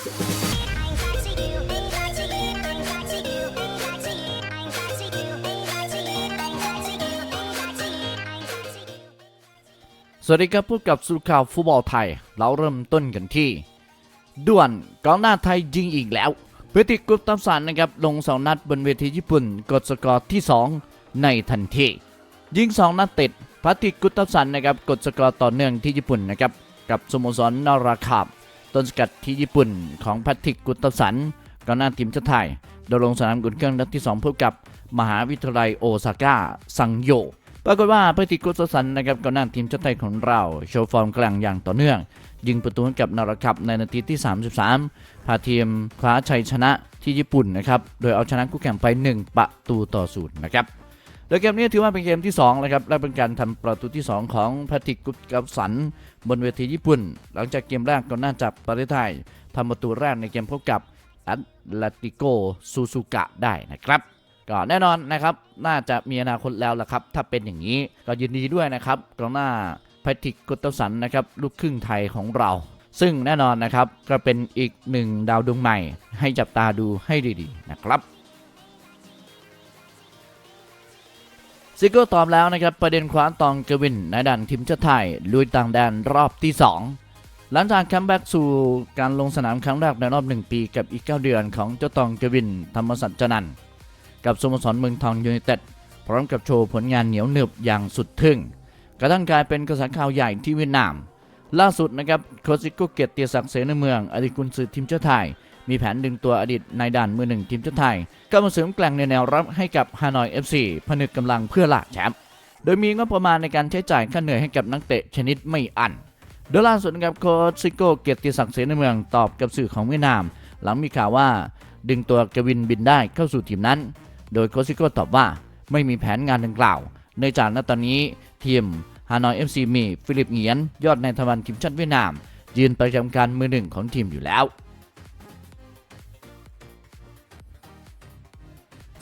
สวัสดีครับพบกับสุข่าวฟุตบอลไทย เราเริ่มต้นกันที่ด่วนกองหน้าไทยยิงอีกแล้วพฤติกุปตัมสันนะครับ ลงสองนัดบนเวทีญี่ปุ่น กดสกอร์ที่ 2 ในทันที ยิง 2 นัดติดพัติกุปตัมสันนะครับ กดสกอร์ต่อเนื่องที่ญี่ปุ่นนะครับ กับสโมสรนาราคาบ ต้นสกัดที่ญี่ปุ่นของพัติกกุตสันกองหน้าทีมชาติไทย โดยลงสนามกุนเครื่องนัดที่ 2 พบกับมหาวิทยาลัยโอซาก้าซังโยปรากฏว่าพฤติกุศสันนะครับกองหน้าทีมชาติไทยของเราโชว์ฟอร์มกลางอย่างต่อเนื่อง ยิงประตูให้กับนาราคับในนาทีที่ 33 พาทีมคว้าชัยชนะที่ญี่ปุ่นนะครับโดยเอาชนะคู่แข่งไป 1 ประตูต่อศูนย์นะครับ โดยเกมนี้ถือว่าเป็นเกมที่2นะครับและเป็นการทำประตูที่ 2 ของพาติกุศสัน บนเวทีญี่ปุ่น หลังจากเกมแรกกองหน้าจับประเทศไทยทำประตูแรกในเกมพบกับอตเลติโกซูซูกะได้นะครับก็แน่นอนนะครับ น่าจะมีอนาคตแล้วล่ะครับ ถ้าเป็นอย่างนี้ก็ยินดีด้วยนะครับกองหน้าแพทริกกุตสันนะครับลูกครึ่งไทยของเรา ซึ่งแน่นอนนะครับก็เป็นอีกหนึ่งดาวดวงใหม่ ให้จับตาดูให้ดีๆนะครับ ซิโก้ตอบแล้วนะครับประเด็นคว้าตองกวินในดันทีมชาติไทยลุยต่างแดนรอบที่ 2 หลังจากคัมแบ็กสู่การลงสนามครั้งแรกในรอบ 1 ปีกับอีก 9 เดือนของเจ้าตองกวิน ธรรมสัจจนันกับสโมสรเมืองทองยูไนเต็ดพร้อมกับโชว์ผลงานเหนียวหนึบอย่างสุดทึ่ง กระทั่งกลายเป็นกระแสข่าวใหญ่ที่เวียดนาม ล่าสุดนะครับโคซิโกเกียรติศักดิ์เสนเมืองอดีตกุนซือทีมชาติไทย มีแผนดึงตัวอดีตนายด่านมือหนึ่งทีมชาติไทยเข้ามาเสริมแกล่งในแนวรับให้กับฮานอย FC ผนึกกำลังเพื่อล่าแชมป์โดยมีงบประมาณในการใช้จ่ายค่าเหนื่อยให้กับนักเตะชนิดไม่อั้นโดยล่าสุดนะครับโค้ชซิโก้เกียรติศักดิ์เสนเมืองตอบกับสื่อของเวียดนาม หลังมีข่าวว่า ดึงตัวกวินบินได้เข้าสู่ทีมนั้น โดยโคชซิโก้ตอบว่าไม่มีแผนงานดังกล่าวเนื่องจากณตอนนี้ทีมฮานอยเอฟซีมี ฟิลิปเหงียน ยอดในทวันทีมชาติเวียดนาม ยืนประจำการมือหนึ่งของทีมอยู่แล้ว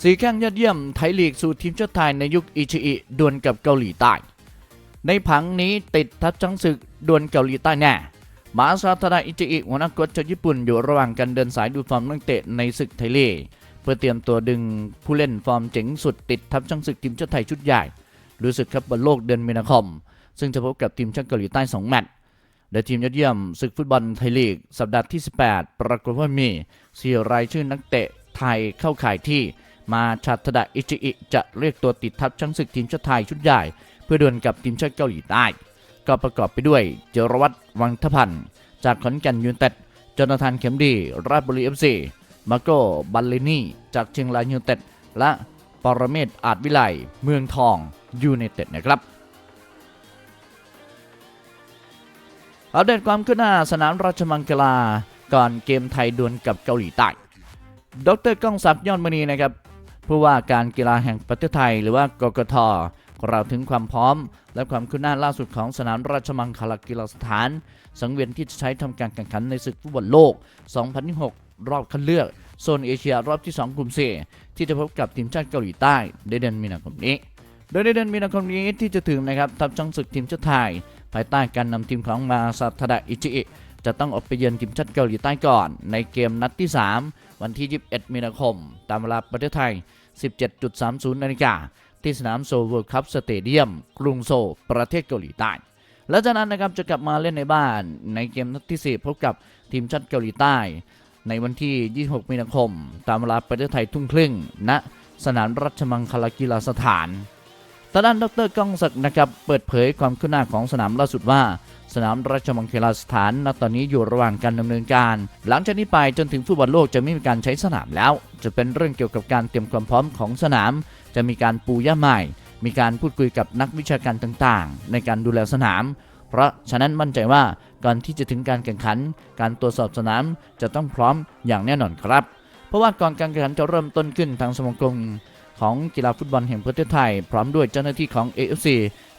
สีแข้งยอดเยี่ยมไทยลีกสู่ทีมชาติไทยในยุคอิชิอิดวลกับเกาหลีใต้ ในผังนี้ติดทัพจังศึกดวลเกาหลีใต้แน่มาซาทาดาอิจิอิหัวหน้าโค้ชจากญี่ปุ่นอยู่ระหว่างการเดินสายดูฟอร์มนักเตะในศึกไทยลีกเพื่อเตรียมตัวดึงผู้เล่นฟอร์มเจ๋งสุดติดทัพจังศึกทีมชาติไทยชุดใหญ่รู้สึกครับบอลโลกเดือนมีนาคม ซึ่งจะพบกับทีมชาติเกาหลีใต้ 2 แมตช์โดยทีมยอดเยี่ยมศึกฟุตบอลไทยลีก สัปดาห์ที่ 18 ปรากฏว่ามีสี่รายชื่อนักเตะไทยเข้าข่ายที่ มาชาตดะอิจิอิจะเรียกตัวติดทัพช้างศึกทีมชาติไทยชุดใหญ่ เพื่อดวลกับทีมชาติเกาหลีใต้ ก็ประกอบไปด้วยเจรวัตรวังทพันธ์จากขอนแก่นยูนเต็ดจนทานเข็มดี ราชบุรีเอฟซีมาโกบัลเลนี่ จากเชียงรายยูนเต็ด และปรเมศอาจวิไล เมืองทองยูไนเต็ดนะครับอัปเดตความคืบหน้าสนามราชมังคลาก่อนเกมไทยดวลกับเกาหลีใต้ ดรก้องศักดิ์ยอดมณีนะครับ ผู้ว่าการกีฬาแห่งประเทศไทย หรือว่ากกทกล่าวถึงความพร้อม และความคืบหน้าล่าสุดของสนามราชมังคลากีฬาสถาน สังเวียนที่จะใช้ทำการแข่งขันในศึกฟุตบอลโลก 2026รอบคัดเลือกโซนเอเชียรอบที่ 2 กลุ่ม C ที่จะพบกับทีมชาติเกาหลีใต้ในเดือนมีนาคมนี้ โดยในเดือนมีนาคมนี้ที่จะถึงนะครับทัพช้างศึกทีมชาติไทย ภายใต้การนำทีมของมาซาทาดะอิจิอิจะต้องออกไปเยือนทีมชาติเกาหลีใต้ก่อน ในเกมนัดที่ 3 วันที่ 21 มีนาคม ตามเวลาประเทศไทย 17.30 นาฬิกา ที่สนามโซลเวิลด์คัพสเตเดียม กรุงโซลประเทศเกาหลีใต้ และจากนั้นนะครับจะกลับมาเล่นในบ้านในเกมนัดที่ 4 พบกับทีมชาติเกาหลีใต้ ในวันที่ 26 มีนาคม ตามเวลาประเทศไทยทุ่งครึ่งณสนามราชมังคลากีฬาสถานทางด้านดรก้องศักดิ์นะครับ เปิดเผยความคืบหน้าของสนามล่าสุดว่า สนามราชมังคลาสถานณตอนนี้อยู่ระหว่างการดำเนินการ หลังจากนี้ไปจนถึงฟุตบอลโลกจะไม่มีการใช้สนามแล้ว จะเป็นเรื่องเกี่ยวกับการเตรียมความพร้อมของสนาม จะมีการปูย่าใหม่ มีการพูดคุยกับนักวิชาการต่างๆ ในการดูแลสนาม เพราะฉะนั้นมั่นใจว่าก่อนที่จะถึงการแข่งขัน การตรวจสอบสนามจะต้องพร้อมอย่างแน่นอนครับ เพราะว่าก่อนการแข่งขันจะเริ่มต้นขึ้นทางสมาคม ของกีฬาฟุตบอลแห่งประเทศไทย พร้อมด้วยเจ้าหน้าที่ของ AFC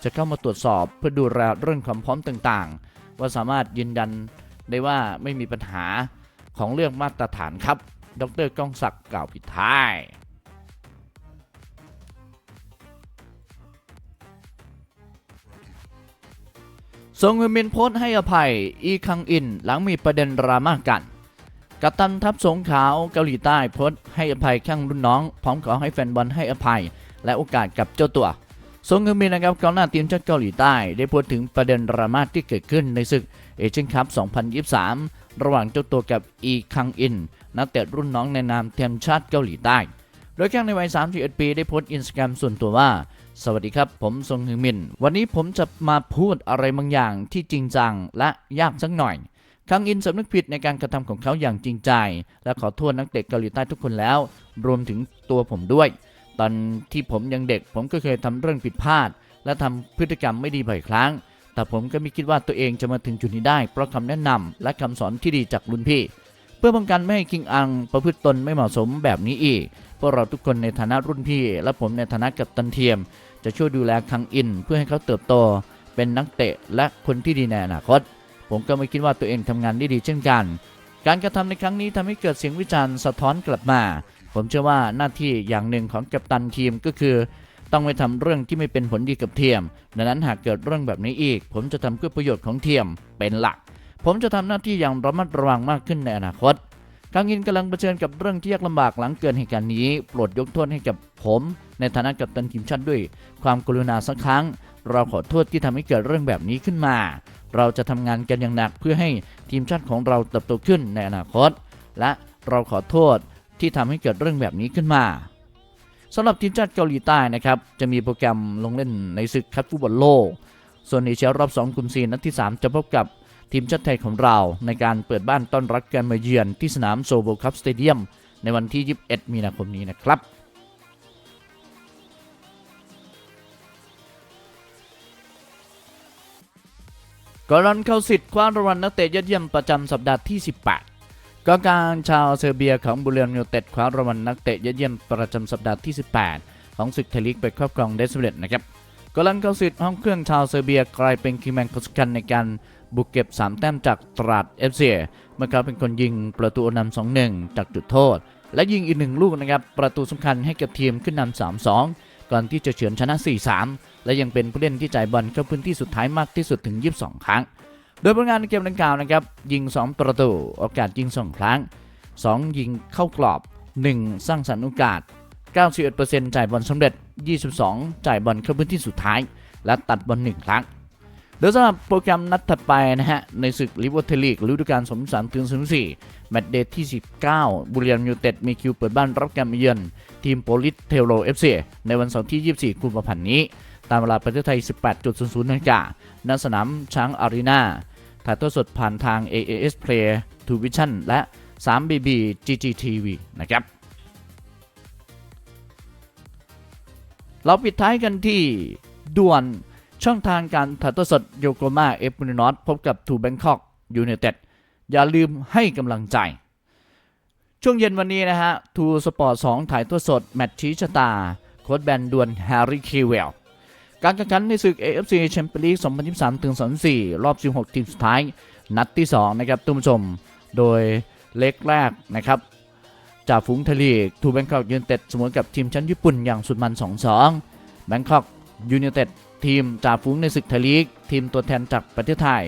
จะเข้ามาตรวจสอบเพื่อดูแลเรื่องความพร้อมต่างๆ ว่าสามารถยืนยันได้ว่าไม่มีปัญหาของเรื่องมาตรฐานครับ ดรก้องศักดิ์กล่าวปิดท้ายทรงฮึมินโพสต์ให้อภัยอีคังอินหลังมีประเด็นดราม่ากัน กัปตันทัพสงขาวเกาหลีใต้โพสต์ให้อภัยข้างรุ่นน้อง พร้อมขอให้แฟนบอลให้อภัย และโอกาสกับเจ้าตัวซงฮึมินนะครับกองหน้าทีมชาติเกาหลีใต้ ได้พูดถึงประเด็นดราม่าที่เกิดขึ้นในศึกเอเชียนคัพ 2023 ระหว่างเจ้าตัวกับอีคังอิน นักเตะรุ่นน้องในนามทีมชาติเกาหลีใต้ โดยแข้งในวัย 31 ปีได้โพสต์อินสตาแกรมส่วนตัวว่า สวัสดีครับ ผมซงฮึมิน วันนี้ผมจะมาพูดอะไรบางอย่างที่จริงจังและยากสักหน่อย คังอินสำนึกผิดในการกระทำของเขาอย่างจริงใจ และขอโทษนักเตะเกาหลีใต้ทุกคนแล้ว รวมถึงตัวผมด้วย ตอนที่ผมยังเด็กผมก็เคยทำเรื่องผิดพลาด และทำพฤติกรรมไม่ดีบ่อยครั้ง แต่ผมก็ไม่คิดว่าตัวเองจะมาถึงจุดนี้ได้ เพราะคำแนะนำและคำสอนที่ดีจากรุ่นพี่ เพื่อป้องกันไม่ให้คิงอังประพฤติตนไม่เหมาะสมแบบนี้อีกพวกเราทุกคนในฐานะรุ่นพี่ และผมในฐานะกัปตันเทียม จะช่วยดูแลคังอิน เพื่อให้เขาเติบโต เป็นนักเตะและคนที่ดีในอนาคต ผมก็ไม่คิดว่าตัวเองทำงานได้ดีเช่นกัน การกระทำในครั้งนี้ทำให้เกิดเสียงวิจารณ์สะท้อนกลับมา ผมเชื่อว่าหน้าที่อย่างหนึ่งของกัปตันทีมก็คือ ต้องไม่ทำเรื่องที่ไม่เป็นผลดีกับเทียม ดังนั้นหากเกิดเรื่องแบบนี้อีก ผมจะทำเพื่อประโยชน์ของเทียมเป็นหลัก ผมจะทำหน้าที่อย่างระมัดระวังมากขึ้นในอนาคตกังอินกำลังเผชิญกับเรื่องที่ยากลำบากหลังเกิดเหตุการณ์นี้ โปรดยกโทษให้กับผม ในฐานะกัปตันทีมชาติด้วย ความกรุณาสักครั้ง เราขอโทษที่ทำให้เกิดเรื่องแบบนี้ขึ้นมา เราจะทำงานกันอย่างหนักเพื่อให้ทีมชาติของเราเติบโตขึ้นในอนาคต และเราขอโทษที่ทำให้เกิดเรื่องแบบนี้ขึ้นมาสำหรับทีมชาติเกาหลีใต้นะครับจะมีโปรแกรมลงเล่นในศึกคัดฟุตบอลโลก ส่วนในเชียรอบ2กลุ่ม4นัดที่ 3 จะพบกับทีมชาติไทยของเรา ในการเปิดบ้านต้อนรับการมาเยือนที่สนามโซโบคัพสเตเดียมในวันที่ 21 มีนาคมนี้นะครับ กอรันเข้าสิทธิ์คว้ารางวัลนักเตะยอดเยี่ยมประจำสัปดาห์ที่ 18กองกลางชาวเซอร์เบียของบุเรียนยูเต็ดคว้ารางวัลนักเตะยอดเยี่ยมประจำสัปดาห์ที่ 18 ของศึกไทยลีกไปครอบครองได้สำเร็จนะครับกอลันเข้าสิทธิ์ห้องเครื่องชาวเซอร์เบียกลายเป็นคีแมนคนสำคัญในการบุกเก็บ 3 แต้มจากตราดเอฟซีเมื่อเขาเป็นคนยิงประตูนำ2-1 จากจุดโทษ และยิงอีกหนึ่งลูกนะครับประตูสำคัญให้กับทีมขึ้นนำ3-2 ก่อนที่จะเฉือนชนะ 4-3 และยังเป็นผู้เล่นที่จ่ายบอลเข้าพื้นที่สุดท้ายมากที่สุดถึง 22 ครั้ง โดยผลงานในเกมดังกล่าวนะครับ ยิง 2 ประตู โอกาสยิง 2 ครั้ง 2 ยิงเข้ากรอบ 1 สร้างสรรค์โอกาส 91%จ่ายบอลสำเร็จ 22 จ่ายบอลเข้าพื้นที่สุดท้าย และตัดบอล1ครั้ง โดยสำหรับโปรแกรมนัดถัดไปนะฮะ ในศึกลิเวอร์พูลลีกฤดูกาล2023ถึง2024แมตช์เดย์ที่ 19 บุรีรัมย์ยูเต็ดมีคิวเปิดบ้านรับการมเยือน ทีมโปลิสเทโรเอฟซีในวันเสาร์ที่ 24 กุมภาพันธ์นี้ ตามเวลาประเทศไทย 18.00 นาฬิกาณสนามช้างอารีนาถ่ายทอดสดผ่านทาง AAS Play t v i s i o n และ 3BB GGTV นะครับ เราปิดท้ายกันที่ด่วน ช่องทางการถ่ายทอดสดโยโกมาเอฟมูนนอตพบกับทูแบงคอกยูไนเต็ดอย่าลืมให้กำลังใจ ช่วงเย็นวันนี้นะฮะทูสปอร์ต2ถ่ายทอดสด แมตช์ชี้ชะตา โค้ดแบนดวลแฮร์รี่คีเวลการแข่งขันในศึก AFC Champions League 2023ถึง24 รอบ 16 ทีมสุดท้าย นัดที่ 2 นะครับทุกผู้ชม โดยเล็กแรกนะครับจากฝูงทะเลทูแบงคอกยูไนเต็ดเสมอกับทีมชั้นญี่ปุ่นอย่างสุดมัน 2-2 แบงคอกยูไนเต็ด ทีมจ่าฝูงในศึกไทยลีก ทีมตัวแทนจากประเทศไทย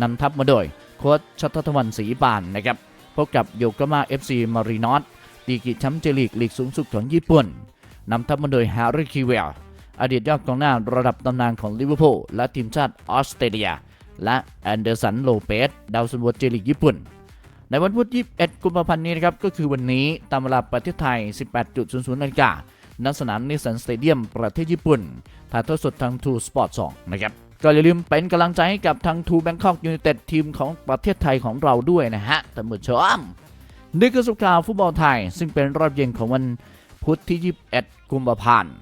นำทัพมาโดย โค้ชชัตทวันศรีปานนะครับพบกับโยกมาเอฟซีมารีนอสดีกรีแชมป์เจลีกลีกสูงสุดของญี่ปุ่นนำทัพมาโดยแฮร์รี่คิเวลอดีตยอดกองหน้าระดับตำนานของลิเวอร์พูลและทีมชาติออสเตรเลีย และแอนเดอร์สันโลเปสดาวซันโวเจลีกญี่ปุ่น ในวันพุธ21กุมภาพันธ์นี้นะครับก็คือวันนี้ตามเวลาประเทศไทย 18.00นาฬิกา ณสนามนิสันสเตเดียมประเทศญี่ปุ่น ถ่ายทอดสดทาง True Sport 2นะครับก็อย่าลืมเป็นกำลังใจให้กับทางทูแบงคอกยูเนเต็ดทีมของประเทศไทยของเราด้วยนะฮะท่านผู้ชมนี่คือสุขข่าวฟุตบอลไทย ซึ่งเป็นรอบเย็นของวันพุธที่ 21 กุมภาพันธ์